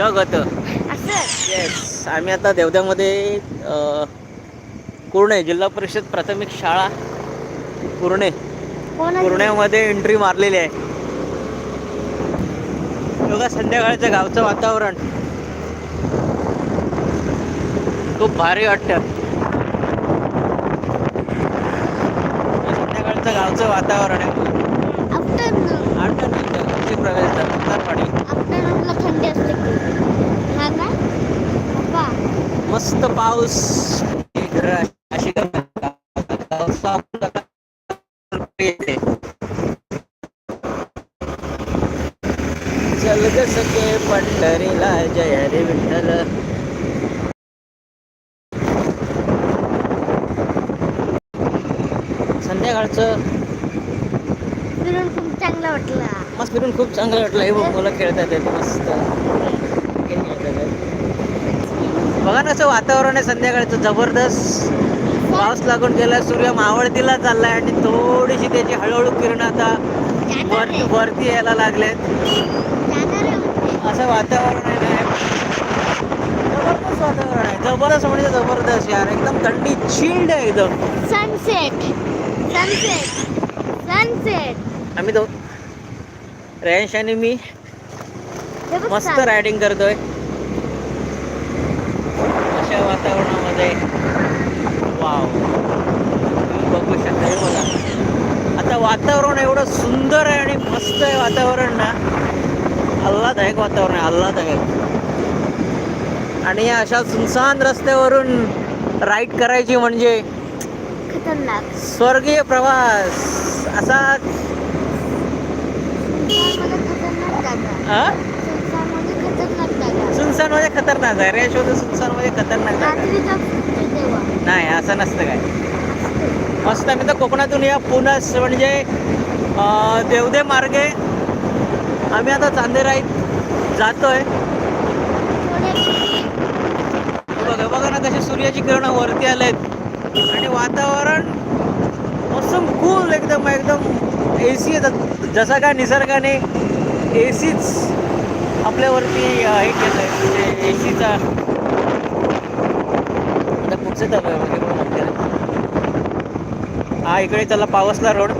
जग होतं असं येस आम्ही आता देवद्यामध्ये कुर्णे जिल्हा परिषद प्राथमिक शाळा कुर्णे. कोण पुण्यामध्ये एंट्री मारलेली आहे. बघा संध्याकाळचं गावचं वातावरण. खूप भारी वाटतं. संध्याकाळचं गावचं वातावरण आहे आफ्टरनून आठ प्रवेश पाणी आफ्टरनूनला थंडी असते खूप हा ना पप्पा मस्त पाऊस. इकडं अशी पाऊस येते चल ग सखे पंढरीला जय रे विठ्ठल. संध्याकाळचं फिरून खूप चांगला वाटला. मस्त फिरून खूप चांगलं वाटलं. हे बघ मुलं खेळतात मस्त. खेळतात. बघा ना असं वातावरण आहे संध्याकाळचं जबरदस्त पाऊस लागून गेला सूर्य मावळतीला चाललाय आणि थोडीशी त्याची हळूहळू किरण आता जाणार वरती यायला लागलेत. असं वातावरण आहे ना. जबरदस्त वातावरण आहे. जबरदस्त म्हणजे जबरदस्त यार. एकदम थंडी चिल्ड आहे एकदम. सनसेट सनसेट सनसेट आम्ही तो रेंश आणि मी मस्त. रायडिंग करतोय. अशा वातावरणामध्ये. वाव. तुम्ही बघू शकता हे बघा. आता वातावरण एवढं सुंदर आहे आणि मस्त आहे वातावरण ना. आल्हादायक वातावरण आहे आल्हादायक आणि या अशा सुनसान रस्त्यावरून राईड करायची म्हणजे खतरनाक. स्वर्गीय प्रवास. असा सुनसानमध्ये खतरनाक जागा आ? सुनसानमध्ये खतरनाक जागा सुनसान म्हणजे खतरनाक आहे. रेश होतं सुनसान म्हणजे खतरनाक आहे. नाही असं नसतं काय. मस्त आम्ही तर कोकणातून या पुनस म्हणजे देवदे मार्गे आम्ही आता चांदेराईत जातोय. बघा बघा ना कशी सूर्याची किरण वरती आलेत. आणि वातावरण मौसम कूल एकदम एकदम ए सी जसा का निसर्गाने ए सीच आपल्यावरती हे केलं आहे म्हणजे ए सीचा आता पुढचं चालू आहे म्हणजे हा इकडे चालला पावसला रोड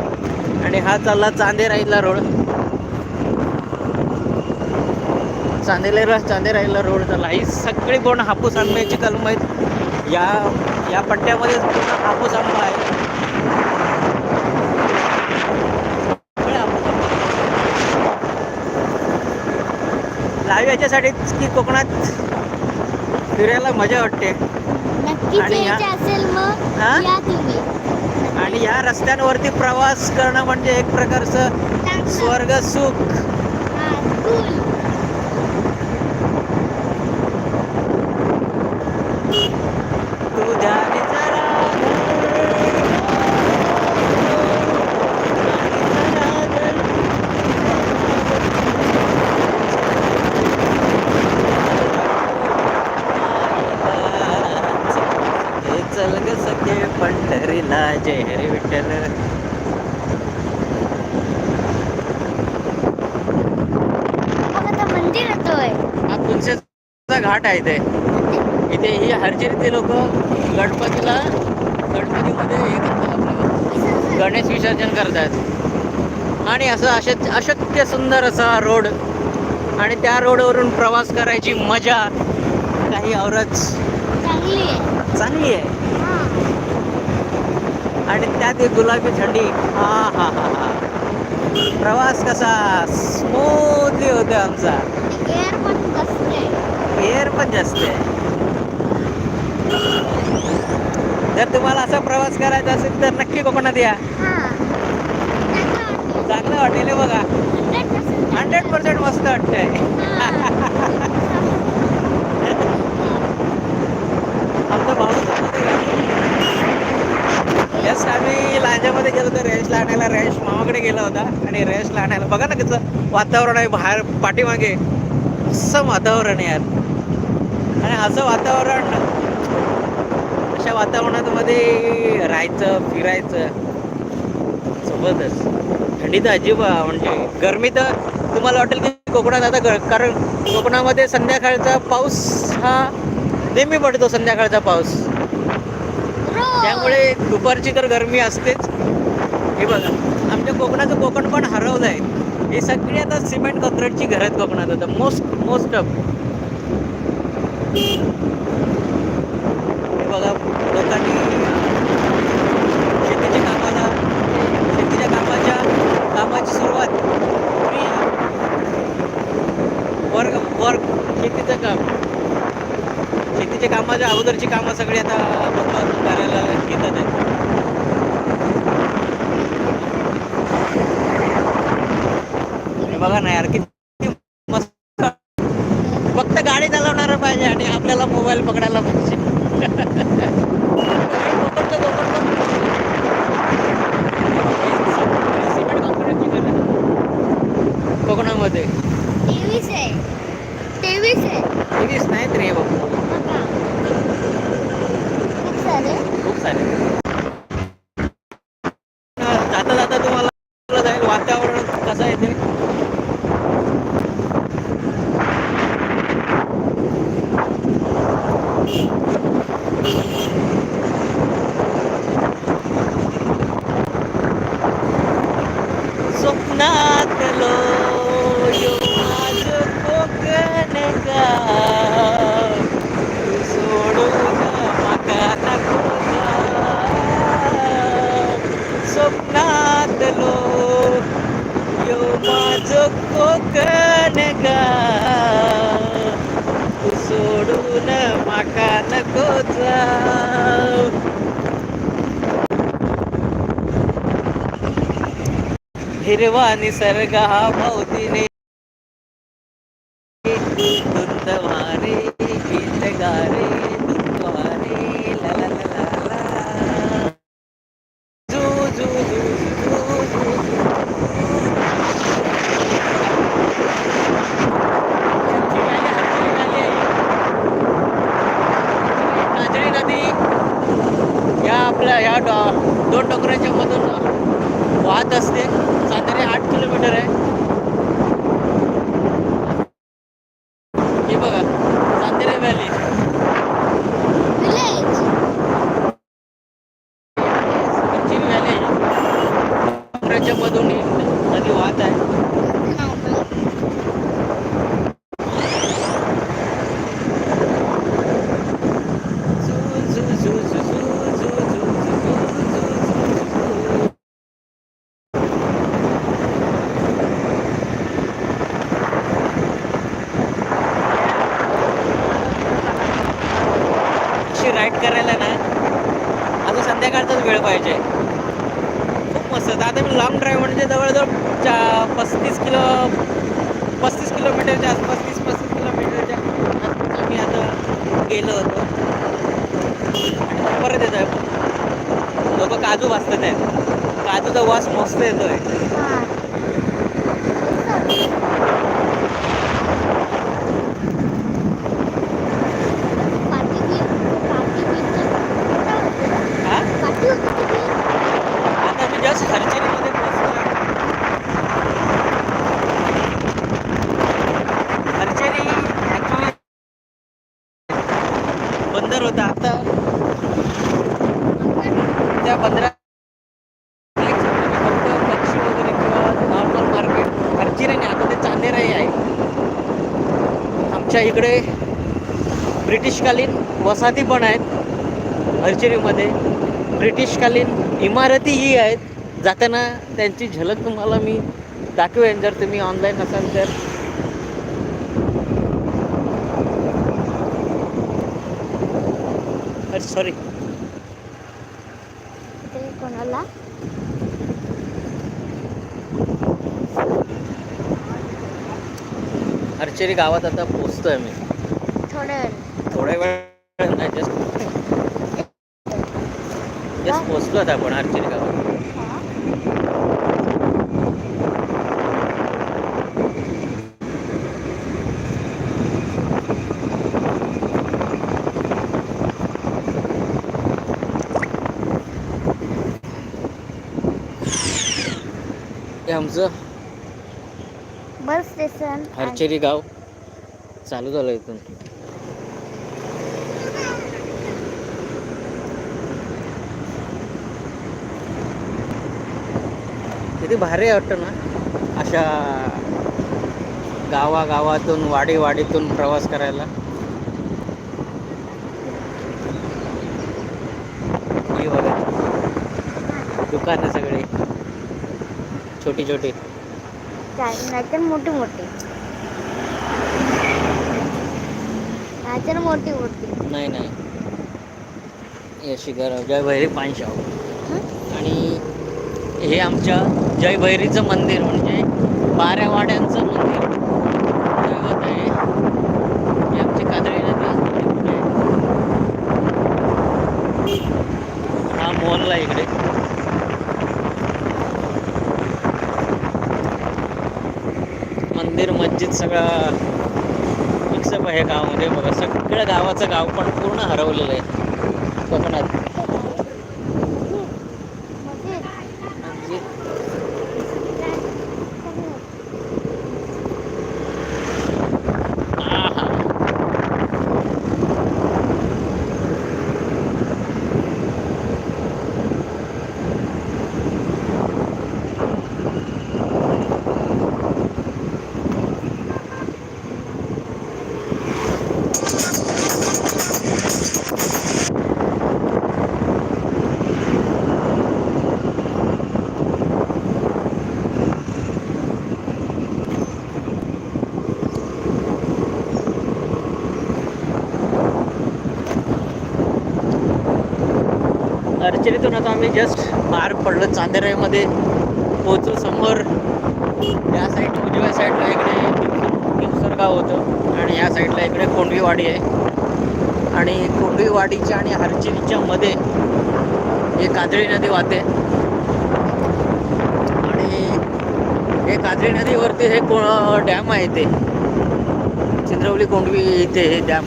आणि हा चालला चांदेराईला रोड. चांदेला चांदेराईला रोड चालला. ही सगळी कोण हापूस आंब्याची कलम आहेत. या या पट्ट्यामध्ये पूर्ण हापूस आंबा आहे सगळे हापूस आंबे. लाईव्ह याच्यासाठीच की कोकणात फिरायला मजा वाटते. आणि आणि रस्त्यांवरती प्रवास करणं म्हणजे एक प्रकारचं. स्वर्ग सुख हा, cool. तुझ्या चल ग सखे पंढरीला जय हरी विठ्ठल. मंदिर हा घाट आहे इथे. इथे ही हरचिरीतले लोक गणपतीला गणपतीमध्ये गणेश विसर्जन करतात. आणि असं अश अशक्य सुंदर असा रोड. आणि त्या रोडवरून प्रवास करायची मजा. काही औरच चांगली आहे. चांगली आहे. त्यात एक गुलाबी थंडी हा हा हा हा. प्रवास कसा स्मूथली होतो आमचा. एअर पण बसते एअर पण जास्त आहे. जर तुम्हाला असा प्रवास करायचा असेल तर नक्की कोकणात या. हा. चांगलं वाटतं. चांगलं वाटेल हे बघा 100% हंड्रेड पर्सेंट मस्त वाटतंय हा. आमचा भाऊ जस्ट आम्ही लांजामध्ये गेलो होतो रेशला आणायला रेश मामाकडे गेला होता. आणि रेशला आणायला बघा ना कसं वातावरण आहे बाहेर पाठीमागे. असं वातावरण आहे यार. आणि असं वातावरण अशा वातावरणामध्ये राहायचं फिरायचं. सोबतच थंडी तर अजिब म्हणजे गरमी तर तुम्हाला वाटेल की कोकणात आता कारण कोकणामध्ये संध्याकाळचा पाऊस हा नेहमी पडतो संध्याकाळचा पाऊस. त्यामुळे दुपारची तर गरमी असतेच. हे बघा आमच्या कोकणाचं कोकण पण हरवलं आहे हे सगळी आता सिमेंट कॉन्क्रीटची घरात आहेत कोकणात आता. मोस्ट मोस्ट ऑफ हे बघा लोकांनी शेतीच्या कामाला शेतीच्या कामाच्या कामाची सुरुवात. वर्क वर्क शेतीचं काम. शेतीच्या कामाच्या अगोदरची कामं सगळी आता करायला घेतात आहेत. बघा ना यार किती मस्त. फक्त गाडी चालवणार पाहिजे आणि आपल्याला मोबाईल पकडायला पाहिजे. कोकणामध्ये. तेवीस आहे. तेवीस आहे. तेवीस नाही तरी हे झाले जाता जाता तुम्हाला जाईल वातावरण कसं आहे ते हिरवा निसर्ग हा भोवतीने धुंद वारे ला ला ला ला जू जू जू नदी. या आपल्या ह्या डो- दोन डोंगराच्या मधून वाहत असते. साधारण आठ किलोमीटर आहे. नाही आहे. आमच्या इकडे ब्रिटिशकालीन वसाहती पण आहेत. हरचिरीमध्ये ब्रिटिशकालीन इमारतीही आहेत. जाताना त्यांची झलक तुम्हाला मी दाखवेन. जर तुम्ही ऑनलाईन असाल तर. सॉरी हरचेरी गावात आता पोचतोय मी. थोडं थोड्या वेळ नाही जस्ट जस्ट पोचलो आता आपण हरचेरी गावात. हे आमचं बस हरचेरी गाव. चालू झालं इथून. किती भारी वाटतं ना? अशा गावागावातून वाडी वाडीतून प्रवास करायला. दुकान दुकानं सगळे. छोटी छोटी नाहीतर मोठी मोठी. नाहीतर मोठी मोठी. नाही नाही. अशी घर जय भैरी पानशाव आणि हे आमच्या जय भैरीचं मंदिर म्हणजे बाऱ्या वाड्यांचं मंदिर. दैवत आहे. हे आमची काजळी नदी हा मोहल्ला आहे इकडे. मंदिर मस्जिद सगळं मिक्सअप आहे गावामध्ये. बघा सगळं गावाचं गाव पण पूर्ण हरवलेलं आहे. कोकणात मस्जिद. मस्जिद आहा. अर्चरीतून आता आम्ही जस्ट बाहेर पडलो. चांदेराईमध्ये पोचू समोर या साईड उजव्या साईडला इकडे निसर्गाव होतं. आणि या साईडला इकडे कोंडवीवाडी आहे. आणि कोंडवीवाडीच्या आणि हरचिरीच्या मध्ये हे काजळी नदी वाहते. आणि हे काजळी नदीवरती हे को डॅम आहे ते. चिंद्रवली कोंडवी इथे हे डॅम.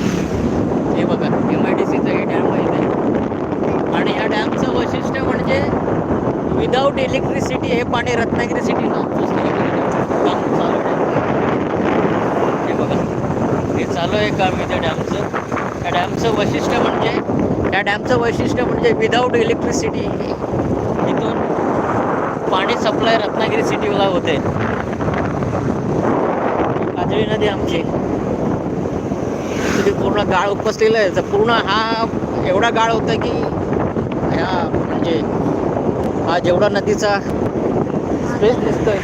हे बघा एम आय डी सीचं हे डॅम आहे ते आणि ह्या डॅमचं वैशिष्ट्य म्हणजे विदाऊट इलेक्ट्रिसिटी हे पाणी रत्नागिरी सिटीला काम चालू आहे. हे बघा हे चालू आहे काम इथे डॅमचं. त्या डॅमचं वैशिष्ट्य म्हणजे त्या डॅमचं वैशिष्ट्य म्हणजे विदाऊट इलेक्ट्रिसिटी इथून पाणी सप्लाय रत्नागिरी सिटीला होते. काजळी नदी आमची. तिथे पूर्ण गाळ उपसलेलं आहे. तर पूर्ण हा एवढा गाळ होता की ह्या म्हणजे हा जेवढा नदीचा स्पेस दिसतोय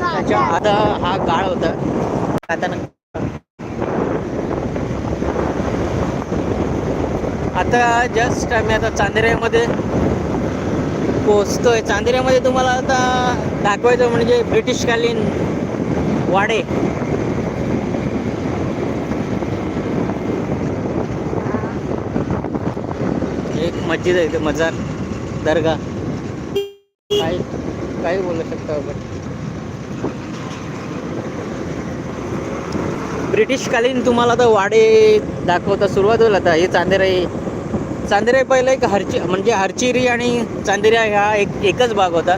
त्याच्या आधा हा गाळ होता. आता न- आता जस्ट आम्ही आता चांदेऱ्यामध्ये पोचतोय चांदेऱ्यामध्ये तुम्हाला आता दाखवायचं म्हणजे ब्रिटिशकालीन वाडे. एक मस्जिद आहे इथे मजार दर्गा काय काही बोलू शकतो आपण ब्रिटिशकालीन तुम्हाला तर वाडे दाखवता सुरुवात होईल आता. हे चांदेराई चांदेरे पहिलं एक हरची म्हणजे हरचिरी आणि चांदेरा ह्या एक एकच भाग होता.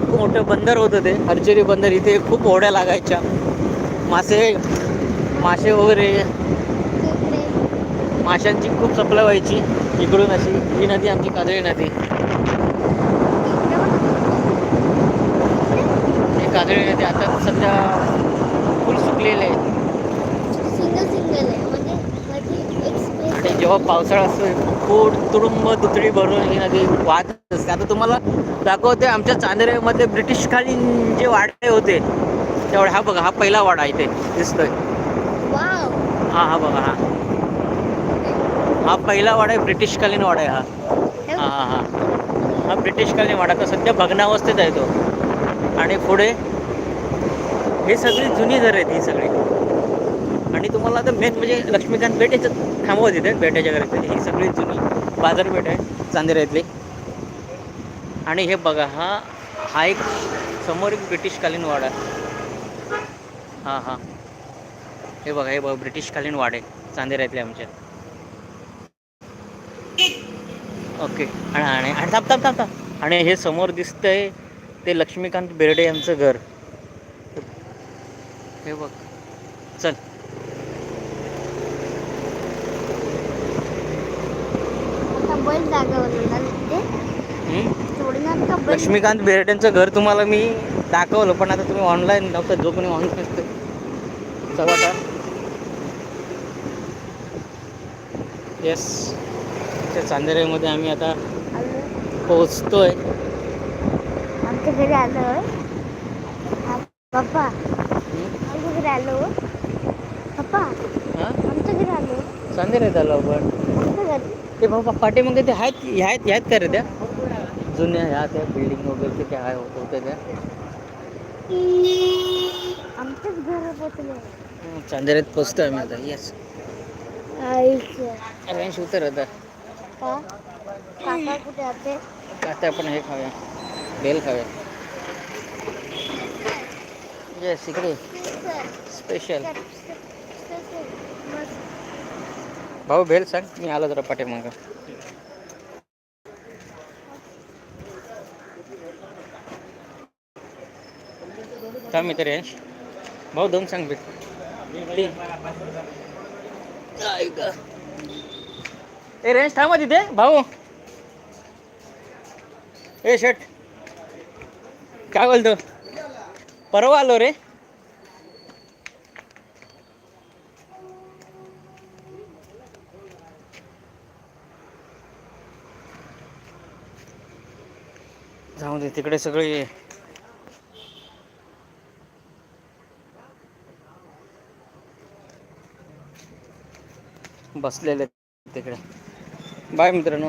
खूप मोठं बंदर होतं ते. हरचिरी बंदर इथे खूप ओढ्या लागायच्या. मासे मासे वगैरे. माशांची खूप सप्लाय व्हायची. इकडून अशी ही नदी आमची काजळी नदी. काजळी नदी आता सध्या फुल सुकलेली आहे. सिंगल सिंगल आहे म्हणजे आणि. जेव्हा पावसाळा असतो खूप तुडुंब दुतडी भरून ही नदी वाहत असते. आता तुम्हाला दाखवते आमच्या चांदेऱ्यामध्ये ब्रिटिशकालीन जे वाडे होते तेवढे हा बघा हा पहिला वाडा इथे दिसतोय. हा हा बघा हा. हा पहिला वाडा आहे ब्रिटिशकालीन वाडा आहे हा. हे हा हा. हा हा ब्रिटिशकालीन वाडा तर सध्या भग्नावस्थेत आहे तो. आणि पुढे हे सगळी जुनी घरं आहेत ही सगळी. आणि तुम्हाला आता मेन म्हणजे लक्ष्मीकांत पेठ थांबवत येते पेठ्याच्या घरात ही सगळी जुनी बाजारपेठ आहे चांदेरातली आणि हे बघा हा हा एक समोर एक ब्रिटिशकालीन आहे. हां हां. हे बघा हे बघा ब्रिटिशकालीन आहे चांदेऱ्यातले आमच्या ओके. आणि आणि आणि थांब थांब थांब थांब. आणि हे समोर दिसतंय ते लक्ष्मीकांत बेर्डे यांचं घर. हे बघ. चल. लक्ष्मीकांत बेर्डेंचं घर तुम्हाला मी दाखवलं पण आता तुम्ही ऑनलाईन नव्हतं जो कोणी ऑनलाईन असते. चला येस त्या चांदेऱ्यामध्ये आम्ही आता. पोहोचतोय. आमच्या घरी आलोय पप्पा? आमच्या घरी आलो. पप्पा आमच्या घरी आलो. चांदेऱ्यात आलो आपण. ते बाबा पाठीमागे ते आहेत ह्या आहेत ह्या आहेत का रे त्या? जुन्या ह्या त्या बिल्डिंग वगैरे ते काय होत्या त्या? आमच्याच घर पोचले चांदेऱ्यात पोचतोय आम्ही आता येस आईचं. रेंज उतर आते. आता आपण हे खाऊया. बेल खाऊया. येस इकडे. स्पेशल भाऊ भेल सांग. मी आलो जरा पाठीमागं. थांब इथे रेंज भाऊ दोन सांग भेट. ए रेंज थांबा तिथे भाऊ. ए शर्ट काय बोलतो? परवा आलो रे. तिकडे सगळे बसलेले तिकडे. बाय मित्रांनो.